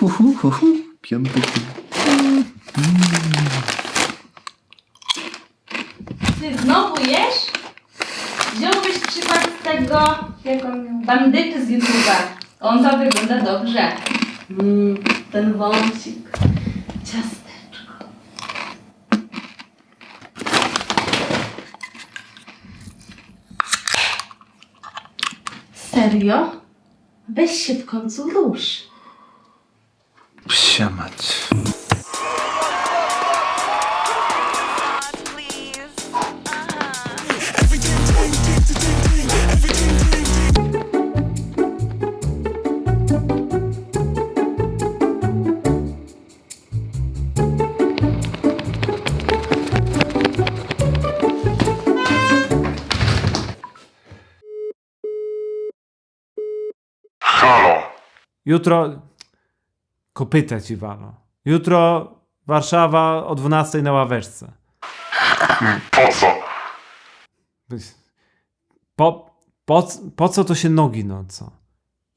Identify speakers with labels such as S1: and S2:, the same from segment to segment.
S1: hu, hu, hu, hu. Piąty dzień.
S2: Ty znowu jesz? Wziąłbyś przykład z tego, jak on miał, bandyty z YouTube'a. On to wygląda dobrze. Mmm, ten wąsik. Ciasteczko. Serio? Weź się w końcu rusz.
S1: Psia mać.
S3: Halo,
S4: Jutro. Kopyta ci wano. Jutro Warszawa o 12 na ławeczce.
S3: po co?
S4: Po, po, po co to się nogi nocą?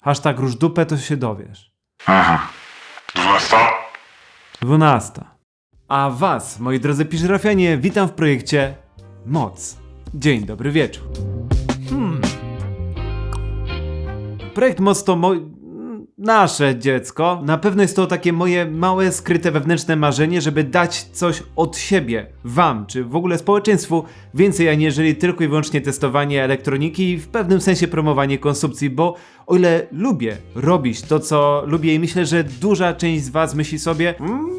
S4: Hashtag róż dupę to się dowiesz.
S3: Mhm. Dwunasta?
S4: 12. A was, moi drodzy piżrafianie, witam w projekcie Moc. Dzień dobry wieczór. Hmm. Projekt Moc to mo- nasze dziecko. Na pewno jest to takie moje małe, skryte wewnętrzne marzenie, żeby dać coś od siebie, wam, czy w ogóle społeczeństwu, więcej aniżeli tylko i wyłącznie testowanie elektroniki i w pewnym sensie promowanie konsumpcji, bo o ile lubię robić to, co lubię i myślę, że duża część z was myśli sobie, "Mm,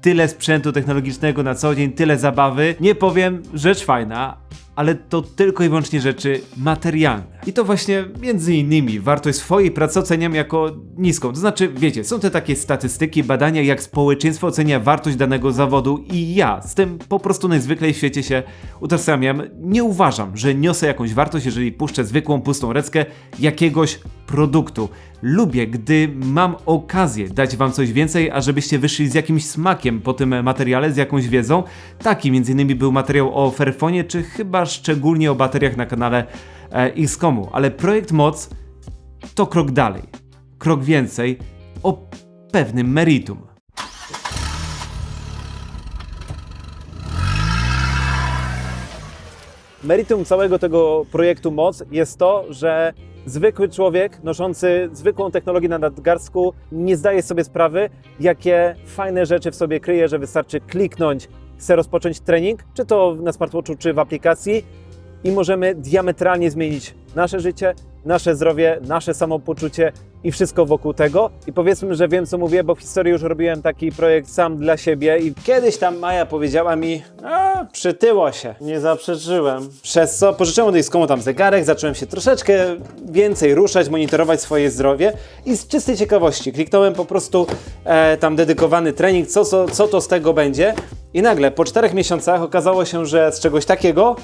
S4: tyle sprzętu technologicznego na co dzień, tyle zabawy. Nie powiem, rzecz fajna, ale to tylko i wyłącznie rzeczy materialne. I to właśnie między innymi wartość swojej pracy oceniam jako niską. To znaczy, wiecie, są te takie statystyki, badania, jak społeczeństwo ocenia wartość danego zawodu i ja z tym po prostu najzwyklej w świecie się utożsamiam. Nie uważam, że niosę jakąś wartość, jeżeli puszczę zwykłą, pustą reckę jakiegoś produktu. Lubię, gdy mam okazję dać wam coś więcej, a żebyście wyszli z jakimś smakiem po tym materiale, z jakąś wiedzą. Taki innymi był materiał o Fairfonie, czy chyba szczególnie o bateriach na kanale e, Xcomu. Ale projekt Moc to krok dalej, krok więcej o pewnym meritum.
S5: Meritum całego tego projektu MOC jest to, że zwykły człowiek noszący zwykłą technologię na nadgarstku nie zdaje sobie sprawy, jakie fajne rzeczy w sobie kryje, że wystarczy kliknąć, chce rozpocząć trening, czy to na smartwatchu, czy w aplikacji. I możemy diametralnie zmienić nasze życie, nasze zdrowie, nasze samopoczucie i wszystko wokół tego. I powiedzmy, że wiem co mówię, bo w historii już robiłem taki projekt sam dla siebie i kiedyś tam Maja powiedziała mi, a przytyło się, nie zaprzeczyłem. Przez co pożyczyłem od komu tam zegarek, zacząłem się troszeczkę więcej ruszać, monitorować swoje zdrowie i z czystej ciekawości kliknąłem po prostu e, tam dedykowany trening, co, co, co to z tego będzie i nagle po czterech miesiącach okazało się, że z czegoś takiego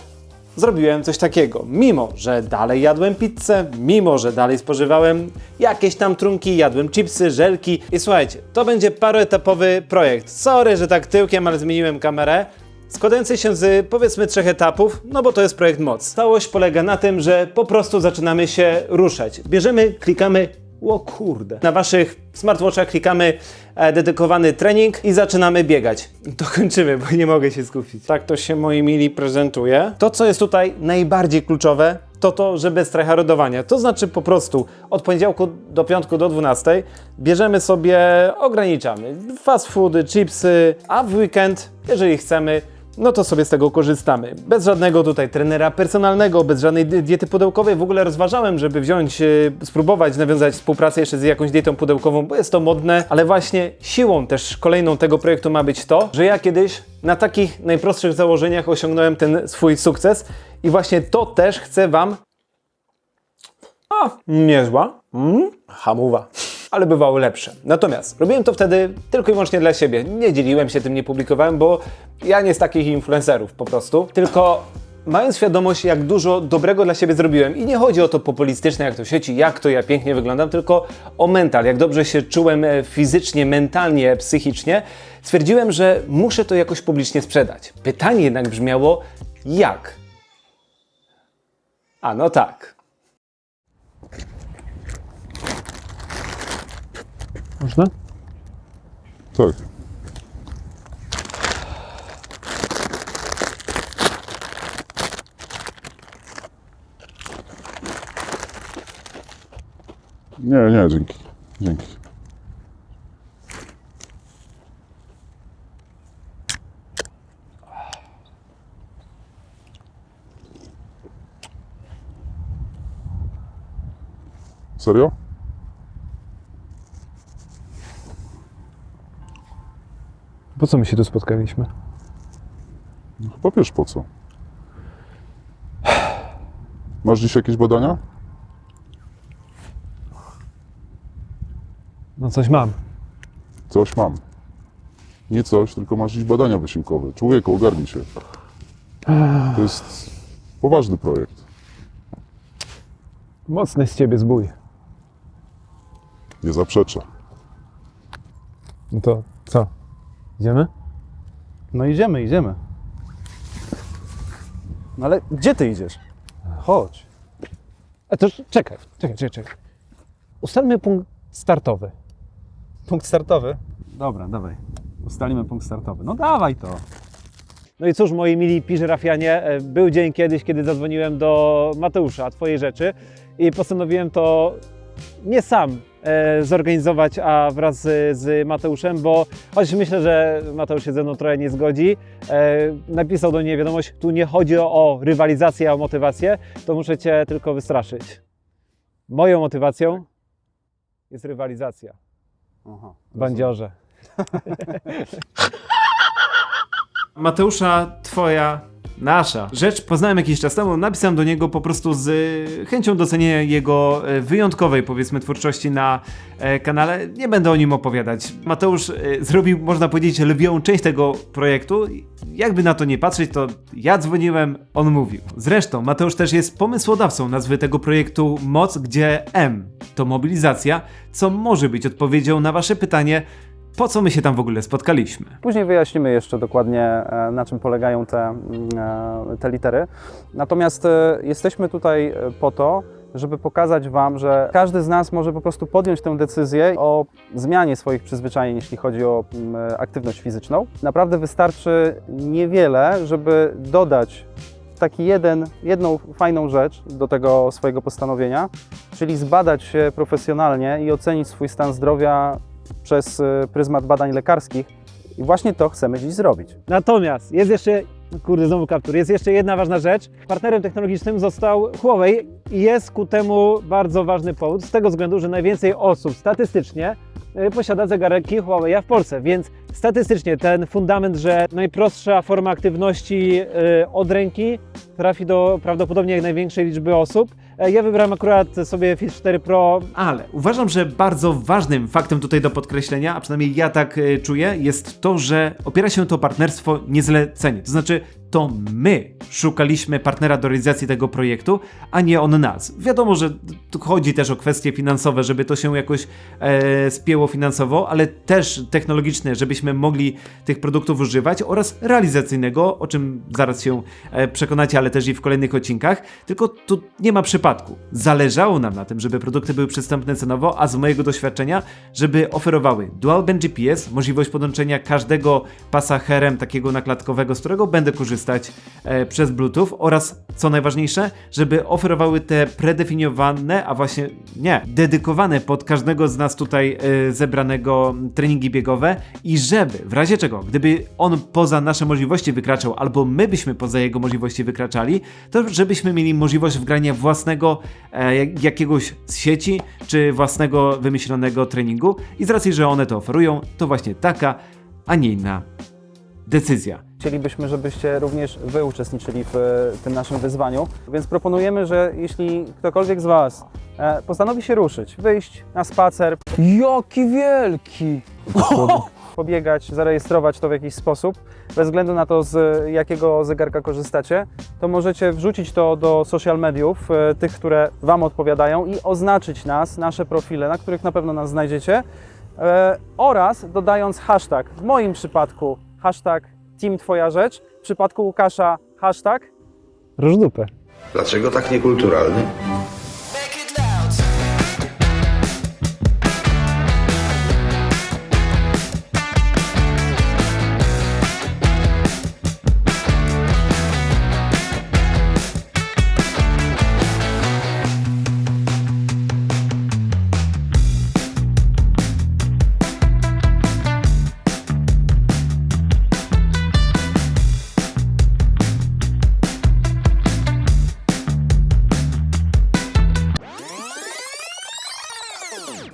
S5: zrobiłem coś takiego. Mimo, że dalej jadłem pizzę, mimo, że dalej spożywałem jakieś tam trunki, jadłem chipsy, żelki. I słuchajcie, to będzie paroetapowy projekt. Sorry, że tak tyłkiem, ale zmieniłem kamerę. Składający się z powiedzmy trzech etapów, no bo to jest projekt moc. Całość polega na tym, że po prostu zaczynamy się ruszać. Bierzemy, klikamy o kurde. Na waszych smartwatchach klikamy e, dedykowany trening i zaczynamy biegać. To kończymy, bo nie mogę się skupić. Tak to się, moi mili, prezentuje. To, co jest tutaj najbardziej kluczowe, to to, że bez tryhardowania. To znaczy po prostu od poniedziałku do piątku do 12 bierzemy sobie, ograniczamy fast foody, chipsy, a w weekend, jeżeli chcemy, no to sobie z tego korzystamy. Bez żadnego tutaj trenera personalnego, bez żadnej di- diety pudełkowej. W ogóle rozważałem, żeby wziąć, e, spróbować nawiązać współpracę jeszcze z jakąś dietą pudełkową, bo jest to modne, ale właśnie siłą też kolejną tego projektu ma być to, że ja kiedyś na takich najprostszych założeniach osiągnąłem ten swój sukces i właśnie to też chcę Wam a, niezła. Mm, hamuwa. Ale bywały lepsze. Natomiast robiłem to wtedy tylko i wyłącznie dla siebie. Nie dzieliłem się tym, nie publikowałem, bo ja nie z takich influencerów po prostu. Tylko mając świadomość, jak dużo dobrego dla siebie zrobiłem. I nie chodzi o to populistyczne, jak to w sieci, jak to ja pięknie wyglądam, tylko o mental, jak dobrze się czułem e, fizycznie, mentalnie, psychicznie. Stwierdziłem, że muszę to jakoś publicznie sprzedać. Pytanie jednak brzmiało, jak? A no tak.
S4: Można?
S6: Tak. Nie, nie, dzięki. Dzięki. Serio?
S7: Co my się tu spotkaliśmy?
S6: No chyba wiesz po co. Masz dziś jakieś badania?
S7: No coś mam.
S6: Coś mam. Nie coś, tylko masz dziś badania wysiłkowe. Człowieku, ogarnij się. To jest poważny projekt.
S7: Mocny z ciebie zbój.
S6: Nie zaprzeczę.
S7: No to co? Idziemy?
S8: No idziemy, idziemy. No ale gdzie ty idziesz? Chodź.
S7: A to czekaj, czekaj, czekaj, czekaj. Ustalmy punkt startowy.
S8: Punkt startowy? Dobra, dawaj. Ustalimy punkt startowy. No dawaj to.
S7: No i cóż, moi mili piżerafianie, e, był dzień kiedyś, kiedy zadzwoniłem do Mateusza, twojej rzeczy i postanowiłem to nie sam e, zorganizować, a wraz z, z Mateuszem, bo choć myślę, że Mateusz się ze mną trochę nie zgodzi, e, napisał do mnie wiadomość, tu nie chodzi o, o rywalizację, a o motywację, to muszę Cię tylko wystraszyć. Moją motywacją jest rywalizacja.
S8: Aha.
S7: Bandziorze.
S5: Mateusza, twoja, nasza rzecz. Poznałem jakiś czas temu, napisałem do niego po prostu z e, chęcią docenienia jego e, wyjątkowej, powiedzmy, twórczości na e, kanale. Nie będę o nim opowiadać. Mateusz e, zrobił, można powiedzieć, lwią część tego projektu. Jakby na to nie patrzeć, to ja dzwoniłem, on mówił. Zresztą Mateusz też jest pomysłodawcą nazwy tego projektu Moc, gdzie M to mobilizacja, co może być odpowiedzią na wasze pytanie, po co my się tam w ogóle spotkaliśmy.
S8: Później wyjaśnimy jeszcze dokładnie, e, na czym polegają te, mm, e, te litery. Natomiast e, jesteśmy tutaj po to, żeby pokazać Wam, że każdy z nas może po prostu podjąć tę decyzję o zmianie swoich przyzwyczajeń, jeśli chodzi o mm, aktywność fizyczną. Naprawdę wystarczy niewiele, żeby dodać taki jeden, jedną fajną rzecz do tego swojego postanowienia, czyli zbadać się profesjonalnie i ocenić swój stan zdrowia przez e, pryzmat badań lekarskich. I właśnie to chcemy dziś zrobić.
S7: Natomiast jest jeszcze, kurde, znowu kaptur, jest jeszcze jedna ważna rzecz. Partnerem technologicznym został Huawei i jest ku temu bardzo ważny powód, z tego względu, że najwięcej osób statystycznie y, posiada zegarki Huawei w Polsce, więc statystycznie ten fundament, że najprostsza forma aktywności y, od ręki trafi do prawdopodobnie największej liczby osób. E, Ja wybrałem akurat sobie Fit 4 Pro
S5: Ale uważam, że bardzo ważnym faktem tutaj do podkreślenia, a przynajmniej ja tak e, czuję, jest to, że opiera się to partnerstwo niezlecenie. To znaczy, to my szukaliśmy partnera do realizacji tego projektu, a nie on nas. Wiadomo, że tu chodzi też o kwestie finansowe, żeby to się jakoś e, spięło finansowo, ale też technologiczne, żebyśmy mogli tych produktów używać oraz realizacyjnego, o czym zaraz się e, przekonacie, ale też i w kolejnych odcinkach. Tylko tu nie ma przypadku. Zależało nam na tym, żeby produkty były przystępne cenowo, a z mojego doświadczenia, żeby oferowały dual band GPS, możliwość podłączenia każdego pasa herem takiego naklatkowego, z którego będę korzystać e, przez Bluetooth. Oraz co najważniejsze, żeby oferowały te predefiniowane, a właśnie nie, dedykowane pod każdego z nas tutaj e, zebranego treningi biegowe. I żeby w razie czego, gdyby on poza nasze możliwości wykraczał albo my byśmy poza jego możliwości wykraczali, to żebyśmy mieli możliwość wgrania własnego e, jak- jakiegoś z sieci czy własnego wymyślonego treningu. I z racji, że one to oferują, to właśnie taka, a nie inna decyzja.
S8: Chcielibyśmy, żebyście również Wy uczestniczyli w e, tym naszym wyzwaniu, więc proponujemy, że jeśli ktokolwiek z Was e, postanowi się ruszyć, wyjść na spacer,
S7: Jaki wielki!
S8: pobiegać, zarejestrować to w jakiś sposób, bez względu na to, z jakiego zegarka korzystacie, to możecie wrzucić to do social mediów, e, tych, które Wam odpowiadają i oznaczyć nas, nasze profile, na których na pewno nas znajdziecie, oraz dodając hashtag, w moim przypadku hashtag Team Twoja Rzecz, w przypadku Łukasza hashtag
S7: Róż dupę.
S9: Dlaczego tak niekulturalny?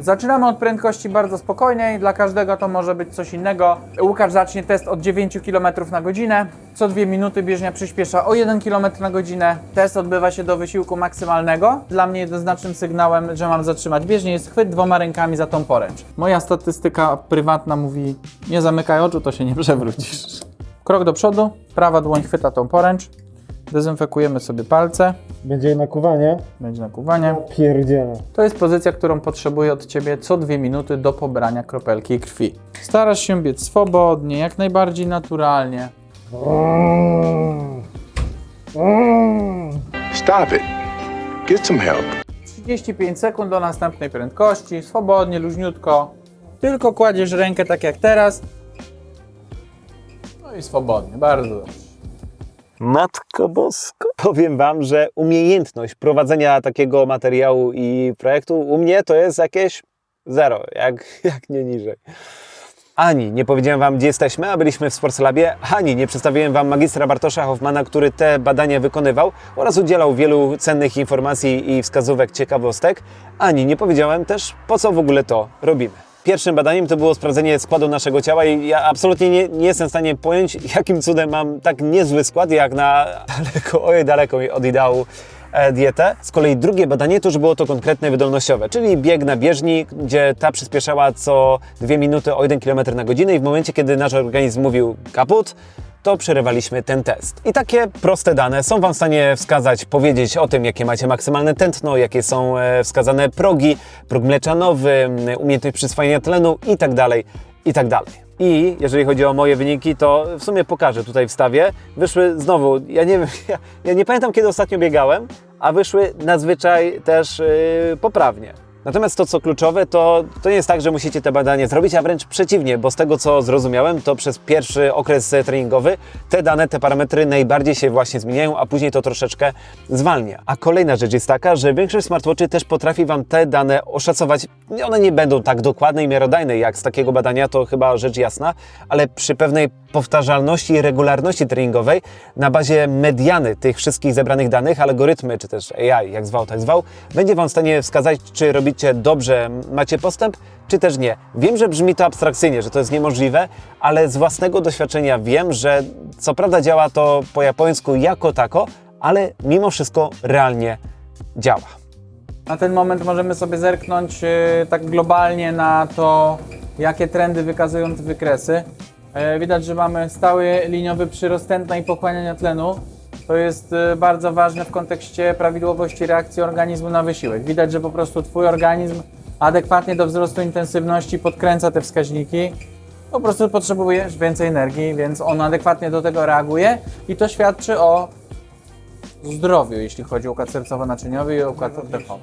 S10: Zaczynamy od prędkości bardzo spokojnej, dla każdego to może być coś innego. Łukasz zacznie test od 9 km na godzinę. Co dwie minuty bieżnia przyspiesza o 1 km na godzinę. Test odbywa się do wysiłku maksymalnego. Dla mnie jednoznacznym sygnałem, że mam zatrzymać bieżnię jest chwyt dwoma rękami za tą poręcz. Moja statystyka prywatna mówi nie zamykaj oczu, to się nie przewrócisz. Krok do przodu, prawa dłoń chwyta tą poręcz. Dezynfekujemy sobie palce.
S7: Będzie nakuwanie?
S10: Będzie nakuwanie.
S7: Pierdziele.
S10: To jest pozycja, którą potrzebuję od Ciebie co dwie minuty do pobrania kropelki krwi. Starasz się biec swobodnie, jak najbardziej naturalnie.
S9: Stop it. Get some help.
S10: 35 sekund do następnej prędkości, swobodnie, luźniutko. Tylko kładziesz rękę tak jak teraz. No i swobodnie, bardzo dobrze.
S7: Matko Bosko. Powiem Wam, że umiejętność prowadzenia takiego materiału i projektu u mnie to jest jakieś zero, jak, jak nie niżej. Ani nie powiedziałem Wam, gdzie jesteśmy, a byliśmy w Sportslabie, ani nie przedstawiłem Wam magistra Bartosza Hoffmana, który te badania wykonywał oraz udzielał wielu cennych informacji i wskazówek ciekawostek, ani nie powiedziałem też, po co w ogóle to robimy. Pierwszym badaniem to było sprawdzenie składu naszego ciała i ja absolutnie nie, nie jestem w stanie pojąć, jakim cudem mam tak niezły skład, jak na daleko, oj daleko od ideału e, dietę. Z kolei drugie badanie to już było to konkretne wydolnościowe, czyli bieg na bieżni, gdzie ta przyspieszała co 2 minuty o 1 km na godzinę i w momencie, kiedy nasz organizm mówił kaput, to przerywaliśmy ten test. I takie proste dane są Wam w stanie wskazać, powiedzieć o tym, jakie macie maksymalne tętno, jakie są e, wskazane progi, próg mleczanowy, umiejętność przyswajania tlenu i tak dalej, i tak. I jeżeli chodzi o moje wyniki, to w sumie pokażę tutaj wstawię. Wyszły znowu, ja nie wiem, ja, ja nie pamiętam kiedy ostatnio biegałem, a wyszły nadzwyczaj też yy, poprawnie. Natomiast to, co kluczowe, to, to nie jest tak, że musicie te badania zrobić, a wręcz przeciwnie, bo z tego, co zrozumiałem, to przez pierwszy okres treningowy te dane, te parametry najbardziej się właśnie zmieniają, a później to troszeczkę zwalnia. A kolejna rzecz jest taka, że większość smartwatchy też potrafi Wam te dane oszacować. One nie będą tak dokładne i miarodajne jak z takiego badania, to chyba rzecz jasna, ale przy pewnej powtarzalności i regularności treningowej na bazie mediany tych wszystkich zebranych danych, algorytmy, czy też AI, jak zwał, tak zwał, będzie Wam w stanie wskazać, czy robicie dobrze, macie postęp, czy też nie. Wiem, że brzmi to abstrakcyjnie, że to jest niemożliwe, ale z własnego doświadczenia wiem, że co prawda działa to po japońsku jako tako, ale mimo wszystko realnie działa.
S10: Na ten moment możemy sobie zerknąć e, tak globalnie na to, jakie trendy wykazują te wykresy. E, Widać, że mamy stały liniowy przyrost tętna i pochłaniania tlenu. To jest e, bardzo ważne w kontekście prawidłowości reakcji organizmu na wysiłek. Widać, że po prostu Twój organizm adekwatnie do wzrostu intensywności podkręca te wskaźniki. Po prostu potrzebujesz więcej energii, więc on adekwatnie do tego reaguje i to świadczy o zdrowiu, jeśli chodzi o układ sercowo-naczyniowy i układ oddechowy.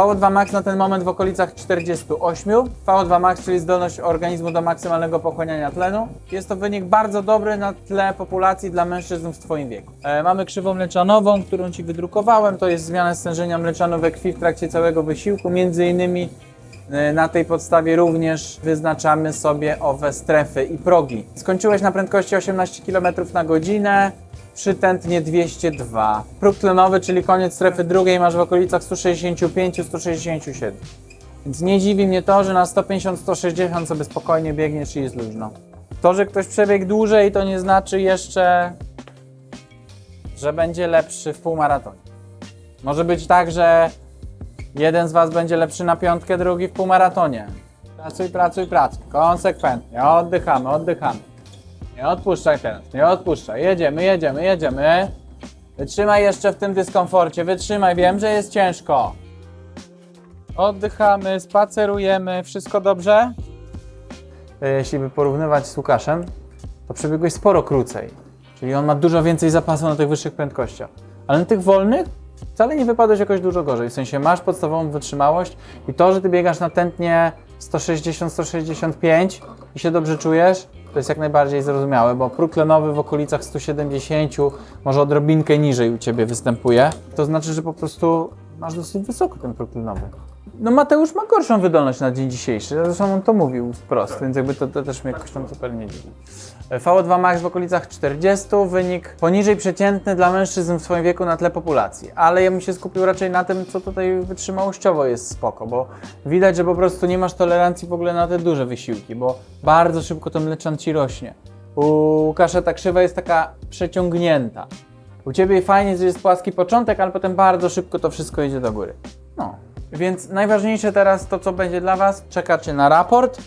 S10: VO2 max na ten moment w okolicach 48. VO2 max, czyli zdolność organizmu do maksymalnego pochłaniania tlenu. Jest to wynik bardzo dobry na tle populacji dla mężczyzn w Twoim wieku. E, mamy krzywą mleczanową, którą Ci wydrukowałem. To jest zmiana stężenia mleczanu we krwi w trakcie całego wysiłku. Między innymi e, na tej podstawie również wyznaczamy sobie owe strefy i progi. Skończyłeś na prędkości 18 km na godzinę przy tętnie 202. Próg tlenowy, czyli koniec strefy drugiej, masz w okolicach 165-167. Więc nie dziwi mnie to, że na 150-160 sobie spokojnie biegniesz i jest luźno. To, że ktoś przebiegł dłużej, to nie znaczy jeszcze, że będzie lepszy w półmaratonie. Może być tak, że jeden z Was będzie lepszy na piątkę, drugi w półmaratonie. Pracuj, pracuj, pracuj. Konsekwentnie. Oddychamy, oddychamy. Nie odpuszczaj teraz, nie odpuszczaj. Jedziemy, jedziemy, jedziemy. Wytrzymaj jeszcze w tym dyskomforcie, wytrzymaj, wiem, że jest ciężko. Oddychamy, spacerujemy, wszystko dobrze? E, Jeśli by porównywać z Łukaszem, to przebiegłeś sporo krócej. Czyli on ma dużo więcej zapasu na tych wyższych prędkościach. Ale na tych wolnych wcale nie wypadłeś jakoś dużo gorzej. W sensie masz podstawową wytrzymałość i to, że ty biegasz na tętnie 160-165 i się dobrze czujesz, to jest jak najbardziej zrozumiałe, bo próg tlenowy w okolicach 170, może odrobinkę niżej u Ciebie występuje. To znaczy, że po prostu masz dosyć wysoko ten próg tlenowy. No Mateusz ma gorszą wydolność na dzień dzisiejszy, zresztą on to mówił wprost, więc jakby to, to też mnie jakoś tam super nie dziwi. VO2 max w okolicach 40, wynik poniżej przeciętny dla mężczyzn w swoim wieku na tle populacji, ale ja bym się skupił raczej na tym, co tutaj wytrzymałościowo jest spoko, bo widać, że po prostu nie masz tolerancji w ogóle na te duże wysiłki, bo bardzo szybko to mleczan ci rośnie. U Łukasza ta krzywa jest taka przeciągnięta. U Ciebie fajnie, że jest płaski początek, ale potem bardzo szybko to wszystko idzie do góry. No, więc najważniejsze teraz to, co będzie dla Was, czekacie na raport,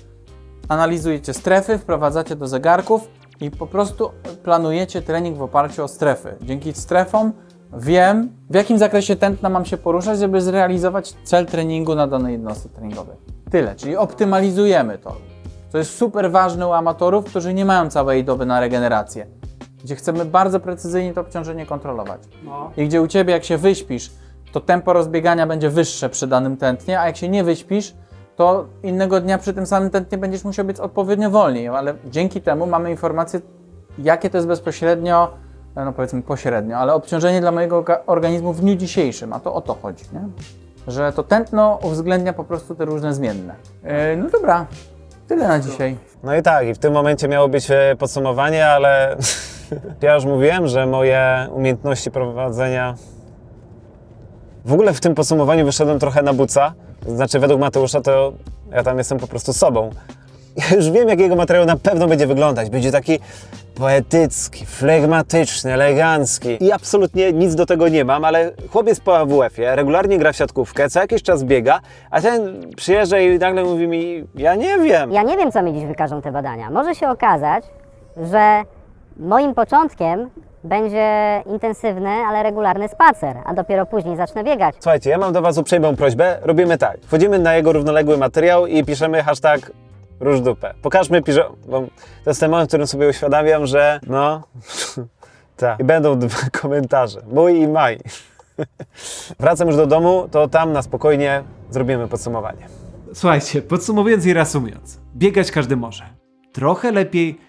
S10: analizujecie strefy, wprowadzacie do zegarków i po prostu planujecie trening w oparciu o strefy. Dzięki strefom wiem, w jakim zakresie tętna mam się poruszać, żeby zrealizować cel treningu na danej jednostce treningowej. Tyle, czyli optymalizujemy to. To jest super ważne u amatorów, którzy nie mają całej doby na regenerację. Gdzie chcemy bardzo precyzyjnie to obciążenie kontrolować. I gdzie u Ciebie, jak się wyśpisz, to tempo rozbiegania będzie wyższe przy danym tętnie, a jak się nie wyśpisz, to innego dnia przy tym samym tętnie będziesz musiał być odpowiednio wolniej, ale dzięki temu mamy informację, jakie to jest bezpośrednio, no powiedzmy pośrednio, ale obciążenie dla mojego orga- organizmu w dniu dzisiejszym, a to o to chodzi, nie? Że to tętno uwzględnia po prostu te różne zmienne. Yy, no dobra, tyle na dzisiaj.
S7: No i tak, i w tym momencie miało być e, podsumowanie, ale ja już mówiłem, że moje umiejętności prowadzenia. W ogóle w tym podsumowaniu wyszedłem trochę na buca. Znaczy, według Mateusza to ja tam jestem po prostu sobą. Ja już wiem, jak jego materiał na pewno będzie wyglądać. Będzie taki poetycki, flegmatyczny, elegancki. I absolutnie nic do tego nie mam, ale chłopiec po AWF-ie regularnie gra w siatkówkę, co jakiś czas biega, a ten przyjeżdża i nagle mówi mi, ja nie wiem.
S11: Ja nie wiem, co mi dziś wykażą te badania. Może się okazać, że moim początkiem będzie intensywny, ale regularny spacer, a dopiero później zacznę biegać.
S7: Słuchajcie, ja mam do Was uprzejmą prośbę. Robimy tak. Wchodzimy na jego równoległy materiał i piszemy hashtag róż dupę. Pokażmy, pisze, bo to jest ten moment, w którym sobie uświadamiam, że no, tak. I będą dwa komentarze. Mój i Maj. Wracam już do domu, to tam na spokojnie zrobimy podsumowanie.
S5: Słuchajcie, podsumowując i reasumując, biegać każdy może. Trochę lepiej,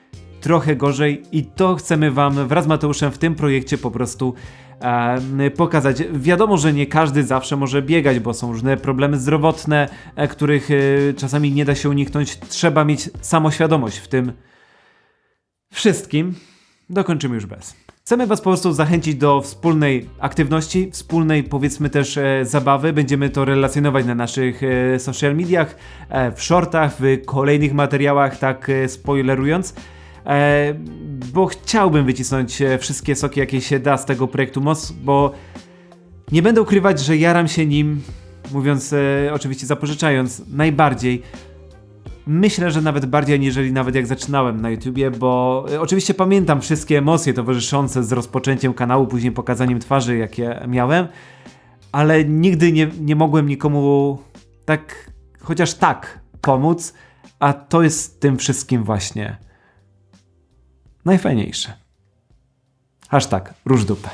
S5: trochę gorzej i to chcemy Wam wraz z Mateuszem w tym projekcie po prostu e, pokazać. Wiadomo, że nie każdy zawsze może biegać, bo są różne problemy zdrowotne, e, których e, czasami nie da się uniknąć. Trzeba mieć samoświadomość w tym wszystkim. Dokończymy już bez. Chcemy Was po prostu zachęcić do wspólnej aktywności, wspólnej powiedzmy też e, zabawy. Będziemy to relacjonować na naszych e, social mediach, e, w shortach, w kolejnych materiałach, tak e, spoilerując. E, bo chciałbym wycisnąć e, wszystkie soki, jakie się da z tego projektu MOS, bo nie będę ukrywać, że jaram się nim, mówiąc e, oczywiście zapożyczając, najbardziej. Myślę, że nawet bardziej aniżeli nawet jak zaczynałem na YouTubie, bo oczywiście pamiętam wszystkie emocje towarzyszące z rozpoczęciem kanału, później pokazaniem twarzy, jakie miałem, ale nigdy nie, nie mogłem nikomu tak, chociaż tak, pomóc, a to jest tym wszystkim właśnie najfajniejsze. Hashtag róż dupę.